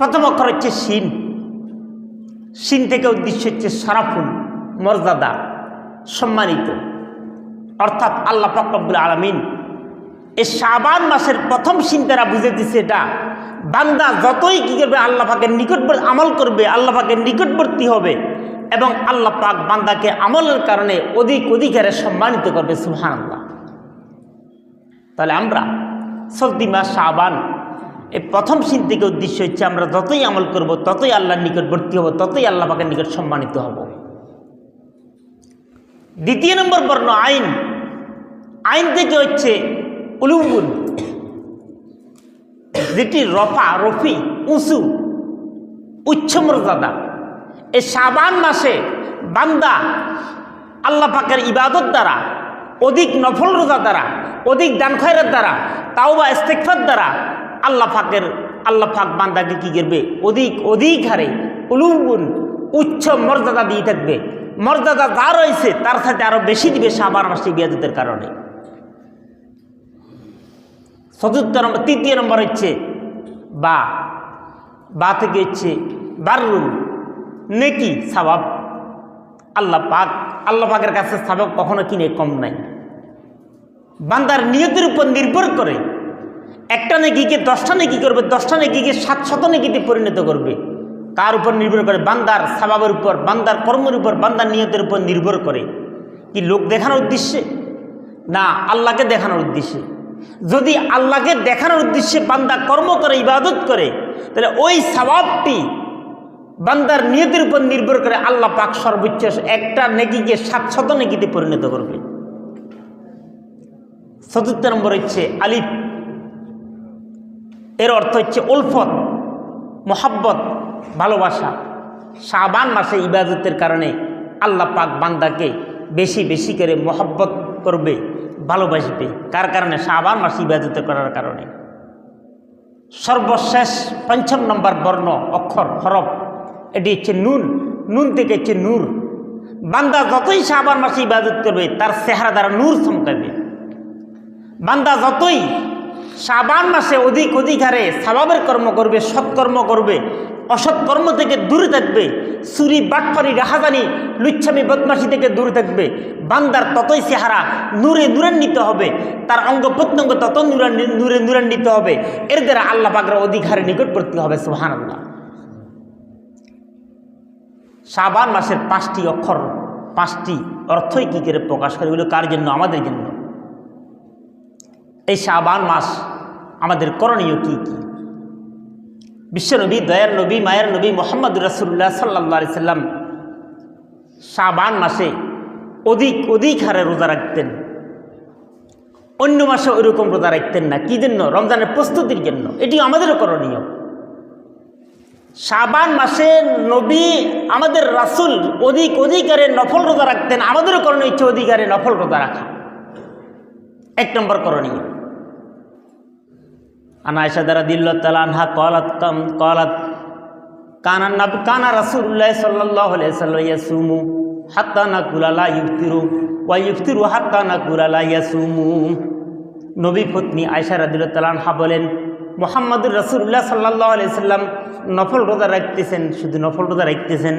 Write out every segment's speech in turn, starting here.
প্রথম অক্ষর হচ্ছে শিন শিন থেকে উদ্দেশ্য হচ্ছে সারাফুল মর্যাদা, সম্মানিত। অর্থাৎ আল্লাহ ফকরবুল আলমিন এই শাবান মাসের প্রথম সিন তারা বুঝে দিছে এটা। বান্দা যতই কী করবে, আল্লাহ পাকের নিকটবর্তী আমল করবে, আল্লাহ পাকের নিকটবর্তী হবে এবং আল্লাহ পাক বান্দাকে আমলের কারণে অধিক অধিকারে সম্মানিত করবে সুহান আল্লাহ তাহলে আমরা সর্দি মাস শাবান এই প্রথম সিন উদ্দেশ্য হচ্ছে আমরা যতই আমল করব, ততই আল্লাহর নিকটবর্তী হব, ততই আল্লাহ পাকের নিকট সম্মানিত হব। দ্বিতীয় নম্বর বর্ণ, আইন। আইন থেকে হচ্ছে উলুগুন যেটি রফা, রফি, উঁচু, উচ্চ মর্যাদা। এই সাবান মাসে বান্দা আল্লাহ পাকের ইবাদত দ্বারা, অধিক নফল রোজা দ্বারা, অধিক দান খয়রের দ্বারা তাও বা দ্বারা আল্লাহ পাকের, আল্লাহ পাক বান্দাকে কী করবে? অধিক অধিক হারে উলুগুন উচ্চ মর্যাদা দিয়ে থাকবে। মর্যাদা যা রয়েছে, তার সাথে আরও বেশি দিবে সাবান মাসে বিয়াদতের কারণে। চতুর্থ নম্বর, তৃতীয় নম্বর হচ্ছে বা বা থেকে হচ্ছে বাররুল নেকি স্বভাব। আল্লাহ পাক, আল্লাহ পাকের কাছে স্বভাব কখনো কিনে কম নাই। বান্দার নিয়তের উপর নির্ভর করে একটা নেকিকে দশটা নেকি করবে, দশটা নেকিকে সাতশত নেকিতে পরিণত করবে। কার উপর নির্ভর করে? বান্দার স্বভাবের উপর, বান্দার কর্মের উপর, বান্দার নিয়তের উপর নির্ভর করে। কি লোক দেখানোর উদ্দেশ্যে? না, আল্লাহকে দেখানোর উদ্দেশ্যে। যদি আল্লাহকে দেখানোর উদ্দেশ্যে বান্দা কর্ম করে, ইবাদত করে, তাহলে ওই স্বভাবটি বান্দার নিয়তের উপর নির্ভর করে আল্লাহ পাক সর্বোচ্চ একটা নেকিকে সাতশত নেকিতে পরিণত করবে। চতুর্থ নম্বর হচ্ছে আলিফ। এর অর্থ হচ্ছে উলফত, মোহাব্বত, ভালোবাসা। শাবান মাসে ইবাদতের কারণে আল্লাহ পাক বান্দাকে বেশি বেশি করে মোহাব্বত করবে, ভালোবাসবে। কার কারণে? শাবান মাসে ইবাদত করার কারণে। সর্বশেষ পঞ্চম নম্বর বর্ণ, অক্ষর, হরফ, এটি হচ্ছে নুন। নুন থেকে হচ্ছে নূর। বান্দা যতই শাবান মাসে ইবাদত করবে, তার চেহারা দ্বারা নূর চমকাবে। বান্দা যতই শাবান মাসে অধিক অধিকারে স্বভাবের কর্ম করবে সৎকর্ম করবে অসৎকর্ম থেকে দূরে থাকবে, চুরি বাটপারি রাহাজানি, লুচ্ছামি বদমাসি থেকে দূরে থাকবে, বান্দার ততই চেহারা নূরে নূরান্বিত হবে, তার অঙ্গ প্রত্যঙ্গ তত নূরে নূরান্বিত হবে, এর দ্বারা আল্লাহ পাকের অধিক হারে নিকটবর্তী হবে সুহান আল্লাহ শাবান মাসের পাঁচটি অক্ষর, পাঁচটি অর্থই কী করে প্রকাশ করে? এগুলো কার জন্য? আমাদের জন্য। এই শাবান মাস আমাদের করণীয় কী কী? বিশ্বনবী দয়ার নবী, মায়ের নবী মোহাম্মদ রাসুল্লাহ সাল্লা সাল্লাম শাবান মাসে অধিক অধিক হারে রোজা রাখতেন। অন্য মাসে ওইরকম রোজা রাখতেন না। কি জন্য? রমজানের প্রস্তুতির জন্য। এটি আমাদেরও করণীয়। শাবান মাসে নবী আমাদের রাসুল অধিক অধিকারে নফল রোজা রাখতেন। আমাদেরও করণীয় ইচ্ছে অধিকারে নফল রোজা রাখা। এক নম্বর করণীয়। আনায়সা দ্বারা দিল্ল তালানহা কলাত কলাত কানা নাব কানা রাসুল্লাহ সাল্লাহ ইয়াসুমু হাত্তা না কুলালা ইফতিরু ওয়া ইফতিরু হাত্তা না কুলালা ইয়াসুমু নবী পত্নী আয়সা রাদিল তালানহা বলেন, মোহাম্মদুর রসুল্লাহ সাল্লাহ সাল্লাম নফল রোজা রাখতেছেন, শুধু নফল রোজা রাখতেছেন,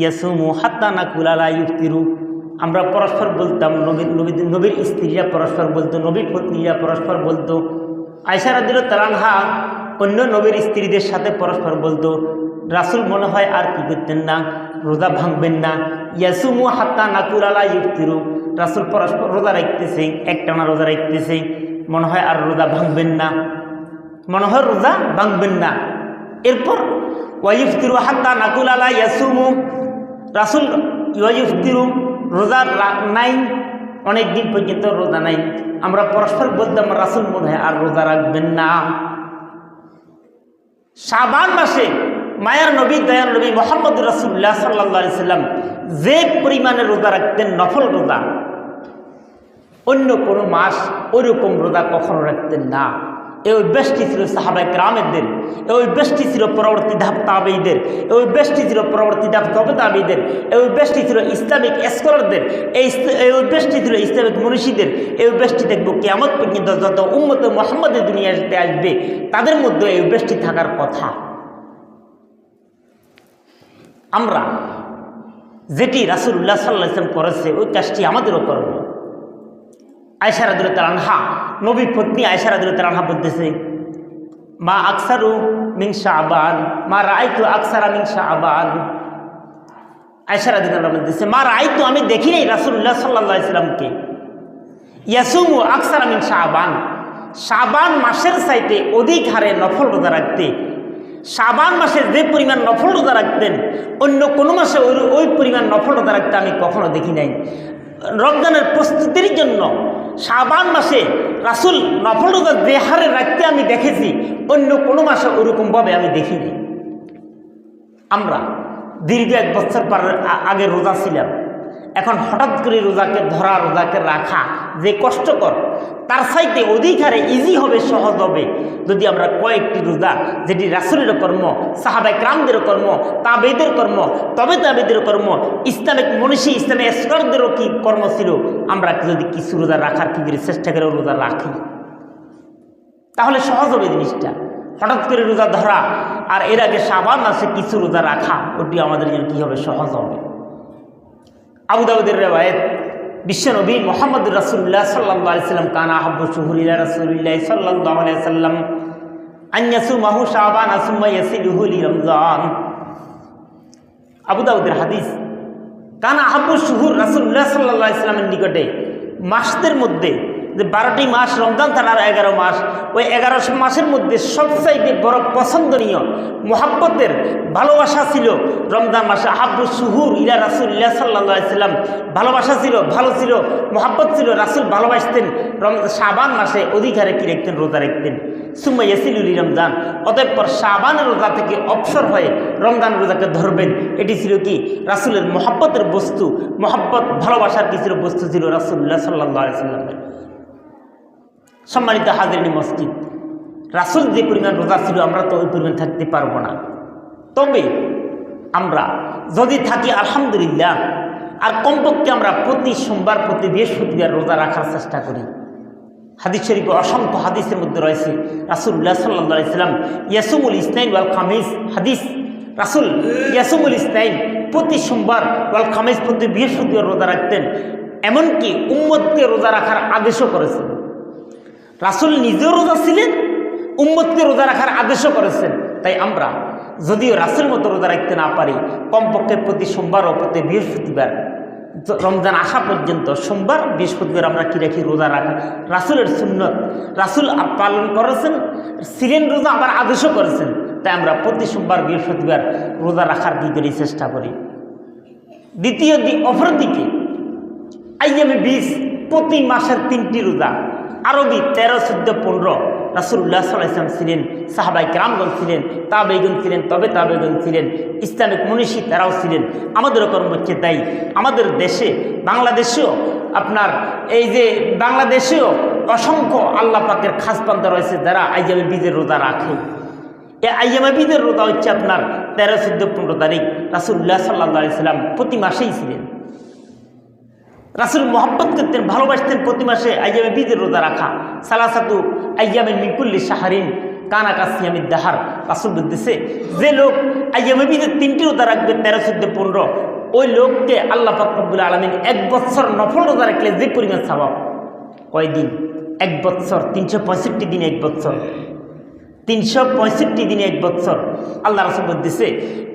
ইয়াসুমু হাত্তা না কুলালা ইফতিরু আমরা পরস্পর বলতাম নবীর নবীর নবীর স্ত্রীরা পরস্পর বলতো নবীর পত্নীরা পরস্পর বলতো আয়সারাদিল তালানহা অন্য নবীর স্ত্রীদের সাথে পরস্পর বলতো, রাসুল মনে হয় আর কি করতেন না? রোজা ভাঙবেন না? ইয়াসুমু হাত্তা নাকুরালা ইফতিরু। রাসুল পরস্পর রোজা রাখতেছে, একটানা রোজা রাখতেছে, মনে হয় আর রোজা ভাঙবেন না? মনে হয় রোজা ভাঙবেন না। এরপর ওয়াইফতিরু হাত্তা নাকুলালা ইয়াসুমু। রাসুল ওয়াইফতিরু রোজা নাই অনেক দিন পর্যন্ত রোজা নাই। আমরা পরস্পর বলতাম রাসুল মনে হয় আর রোজা রাখবেন না। সাবান মাসে মায়ার নবী, দয়ার নবী মোহাম্মদ রসুল্লাহ সাল্লা সাল্লাম যে পরিমাণে রোজা রাখতেন, নফল রোজা, অন্য কোনো মাস ওইরকম রোজা কখনো রাখতেন না। এই অভ্যাসটি ছিল সাহাবাই গ্রামেরদের এই অভ্যাসটি ছিল পরবর্তী ধাপ তাবেইদের এই অভ্যাসটি ছিল পরবর্তী ধাপ তবে তাবেইদের এই অভ্যাসটি ছিল ইসলামিক স্কলারদের। এই অভ্যাসটি ছিল ইসলামিক মনীষীদের। এই অভ্যাসটি দেখব কেমন পর্যন্ত যত উন্মত মোহাম্মদের দুনিয়াতে আসবে তাদের মধ্যে এই অভ্যাসটি থাকার কথা। আমরা যেটি রাসুল্লাহ সাল্লাহ ইসলাম করেছে, ওই কাজটি আমাদেরও করব আয়সারাদুল তালানহা নবী পত্নী আয়সারাদুল তালানহা বলতেছে, মা আকসারু মিংসা আবান মা রায়তু আকসারা মিংসা আবান আয়সারাদুল্লাহ বলতেছে, মা রায়তু আমি দেখি নাই রাসুল্লাহ সাল্লাহ ইসলামকে ইয়াসুমু আকসারা মিংসা আবান শাবান মাসের সাইতে অধিক হারে নফল রোজা রাখতে শাবান মাসে যে পরিমাণ নফল রোজা রাখতেন, অন্য কোনো মাসে ওই ওই পরিমাণ নফল রোজা রাখতে আমি কখনো দেখি নাই। রমজানের প্রস্তুতির জন্য শাবান মাসে রাসুল নফল রোজা যে হারে রাখতে আমি দেখেছি, অন্য কোনো মাসে ওরকমভাবে আমি দেখিনি। আমরা দীর্ঘ এক বছর পর আগে রোজা ছিলাম। এখন হঠাৎ করে রোজাকে ধরা, রোজাকে রাখা যে কষ্টকর, তার সাইতে অধিক হারে ইজি হবে, সহজ হবে। যদি আমরা কয়েকটি রোজা, যেটি রাসুলের কর্ম সাহাবাই ক্রামদের কর্ম তাবেদের কর্ম, তবে তাবেদের কর্ম, ইসলামিক মনীষী, ইসলামিক স্করদেরও কি কর্ম ছিল, আমরা যদি কিছু রোজা রাখার কি করে চেষ্টা করে, রোজা রাখি? তাহলে সহজ হবে জিনিসটা। হঠাৎ করে রোজা ধরা, আর এর আগে সাবান মাসে কিছু রোজা রাখা, ওটি আমাদের জন্য কী হবে? সহজ হবে। আবু দাউদের রেবায়ত বিশ্বনবী মোহাম্মদ রাসুল্লাহ সাল্লাহ সাল্লাম, কানা আহব্বু শুহুরিল্লা রাসুল্লাহ সাল্লাহ সাল্লাম আন্যাসু মাহু রমজান। আবু দাউদের হাদিস, কানা আহব্বু শুহুর নিকটে মাসদের মধ্যে যে বারোটি মাস রমজান থানার এগারো মাস। ওই এগারো মাসের মধ্যে সবচাইতে বড় পছন্দনীয়, মোহাব্বতের ভালোবাসা ছিল রমজান মাসে। আহাব্বু সুহুর ইলা রাসুল্লাহ সাল্লাহ ইসলাম ভালোবাসা ছিল, ভালো ছিল, মোহাব্বত ছিল। রাসুল ভালোবাসতেন রম শাবান মাসে অধিকারে কি রাখতেন? রোজা রাখতেন। সুম্মা ইয়াসিলুলি রমজান অতঃপর শাবানের রোজা থেকে অবসর হয়ে রমজান রোজাকে ধরবেন। এটি ছিল কি? রাসুলের মোহাব্বতের বস্তু। মোহাব্বত, ভালোবাসার কি ছিল বস্তু ছিল রাসুল্লাহ সাল্লাহ সাল্লামের। সম্মানিত হাজিরিনী মসজিদ, রাসুল যে পরিমাণ রোজা ছিল আমরা তো ওই পরিমাণ থাকতে পারব না। তবে আমরা যদি থাকি, আলহামদুলিল্লাহ, আর কমপক্ষে আমরা প্রতি সোমবার, প্রতি বৃহস্পতিবার রোজা রাখার চেষ্টা করি। হাদিস শরীফে অসংখ্য হাদিসের মধ্যে রয়েছে রাসুল্লাহ সাল্লাহ ইসলাম ইয়াসুমুল ইসনাইন ওয়াল খামিজ হাদিস, রাসুল ইয়াসুমুল ইসনাইন প্রতি সোমবার ওয়াল খামিজ প্রতি বৃহস্পতিবার রোজা রাখতেন, এমনকি উম্মদকে রোজা রাখার আদেশও করেছেন। রাসুল নিজেও রোজা ছিলেন, উম্মতকে রোজা রাখার আদেশও করেছেন। তাই আমরা, যদিও রাসুল মতো রোজা রাখতে না পারি, কমপক্ষে প্রতি সোমবার ও প্রতি বৃহস্পতিবার রমজান আসা পর্যন্ত সোমবার, বৃহস্পতিবার আমরা কী রাখি? রোজা রাখা। রাসুলের সুন্নত, রাসুল পালন করেছেন, ছিলেন রোজা আবার আদেশও করেছেন। তাই আমরা প্রতি সোমবার, বৃহস্পতিবার রোজা রাখার কী করি চেষ্টা করি। দ্বিতীয় দিক অপর দিকে আইএমএ বিশ প্রতি মাসের তিনটি রোজা। আরবি তেরো চোদ্দ পনেরো। রাসুল্লাহ সাল্লাম ছিলেন সাহাবাই রামগঞ্জ ছিলেন তাবেগন ছিলেন, তবে তাবেগন ছিলেন, ইসলামিক মনীষী তারাও ছিলেন। আমাদেরও কর্ম হচ্ছে তাই আমাদের দেশে, বাংলাদেশেও আপনার এই যে বাংলাদেশেও অসংখ্য আল্লাহ পাকের খাস পান্তা রয়েছে যারা আইজামে বীজের রোজা রাখে। এই আইজামে বীজের রোজা হচ্ছে আপনার তেরো চোদ্দ পনেরো তারিখ। রাসুল্লাহ সাল্লাহ সাল্লাম প্রতি মাসেই ছিলেন। রাসুল মোহাম্মত করতেন, ভালোবাসতেন প্রতি মাসে আইয়ামে বীজের রোজা রাখা। সালাসাতু আইয়ামের মিকুল্লি সাহারিন কানা কাসিয়ামি দাহার। রাসুল বলতেছে, যে লোক আইয়ামে বীজের তিনটি রোজা রাখবে, তেরো, চোদ্দ, পনেরো, ওই লোককে আল্লাহ ফাকরুল আলমিন এক বছর নফল রোজা রাখলে যে পরিমাণ স্বভাব? কয়দিন? এক বছর, তিনশো পঁয়ষট্টি দিন এক বছর। তিনশো পঁয়ষট্টি দিনে এক বছর। আল্লাহ রসুল বলতেছে,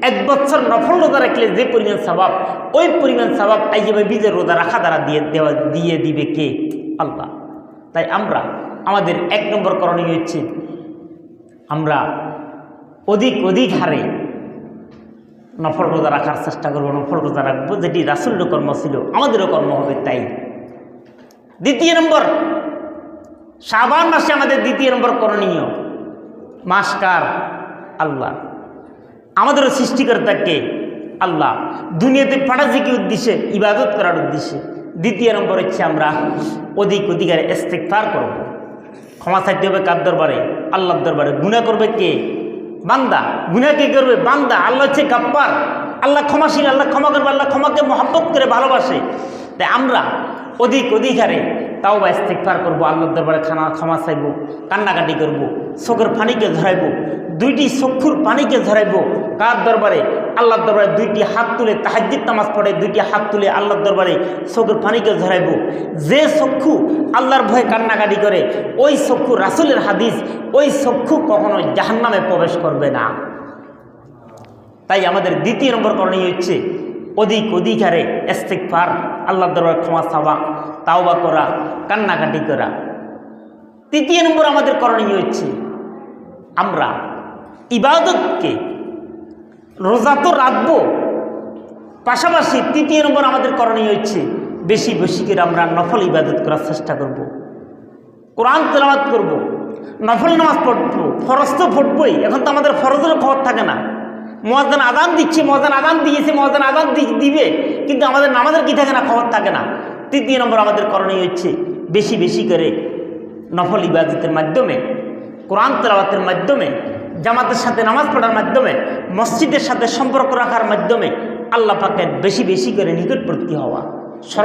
এক বছর নফল রোজা রাখলে যে পরিমাণ স্বভাব, ওই পরিমাণ স্বভাব আইজাবে বীজের রোজা রাখা দ্বারা দিয়ে দেওয়া, দিয়ে দিবে কে? আল্লাহ। তাই আমরা, আমাদের এক নম্বর করণীয় হচ্ছে, আমরা অধিক অধিক হারে নফল রোজা রাখার চেষ্টা করব, নফল রোজা রাখব, যেটি রাসুল্য কর্ম ছিল, আমাদেরও কর্ম হবে তাই। দ্বিতীয় নম্বর, শাবান মাসে আমাদের দ্বিতীয় নম্বর করণীয়। মাসকার আল্লাহ। আমাদেরও সৃষ্টিকর্তাকে আল্লাহ। দুনিয়াতে পাঠাচ্ছি কি উদ্দেশ্যে? ইবাদত করার উদ্দেশ্যে। দ্বিতীয় নম্বর হচ্ছে আমরা অধিক অধিকারে ইস্তেকফার করব। ক্ষমা চাইতে হবে কার দরবারে? আল্লাহর দরবারে। গুণা করবে কে? বান্দা। গুণা কে করবে? বান্দা। আল্লাহ হচ্ছে গাপ্পার আল্লাহ ক্ষমাশীল, আল্লাহ ক্ষমা করবে, আল্লাহ ক্ষমাকে মহাব্বত করে ভালোবাসে। তাই আমরা অধিক অধিকারে তাও বা ইস্তেকফার করব, আল্লাহর দরবারে খানা, ক্ষমা চাইব, কান্নাকাটি করব, চোখের ফানিকে ধরাইব, দুইটি চক্ষুর পানিকে ঝরাইব কার দরবারে? আল্লাহর দরবারে দুইটি হাত তুলে তাহাজ্জিদ তামাজ পড়ে, দুইটি হাত তুলে আল্লাহর দরবারে চোখের পানিকে ঝরাইব যে চক্ষু আল্লাহর ভয়ে কান্নাকাটি করে, ওই চক্ষু রাসুলের হাদিস, ওই চক্ষু কখনো জাহান্নামে প্রবেশ করবে না। তাই আমাদের দ্বিতীয় নম্বর করণীয় হচ্ছে, অধিক অধিক হারে ইস্তেকফার আল্লাহ দরবার ক্ষমা চাওয়া। তাওবা করা, কান্নাকাটি করা তৃতীয় নম্বর আমাদের করণীয় হচ্ছে আমরা ইবাদতকে রোজা তো রাখব পাশাপাশি তৃতীয় নম্বর আমাদের করণীয় হচ্ছে বেশি বেশি করে আমরা নফল ইবাদত করার চেষ্টা করব। কোরআন তেলাবাদ করব। নফল নামাজ পড়ব, ফরজ তো পড়বই, এখন তো আমাদের ফরজেরও খবর থাকে না মহাজান আদান দিচ্ছে মহাজান আদান দিয়েছে মহাজান আদান দিবে, কিন্তু আমাদের নামাজের কি থাকে না, খবর থাকে না তৃতীয় নম্বর আমাদের করণীয় হচ্ছে বেশি বেশি করে নফল ইবাদতের মাধ্যমে, কোরআন তেলাওয়াতের মাধ্যমে, জামাতের সাথে নামাজ পড়ার মাধ্যমে, মসজিদের সাথে সম্পর্ক রাখার মাধ্যমে আল্লাহ পাকের বেশি বেশি করে নিকটবর্তী হওয়া।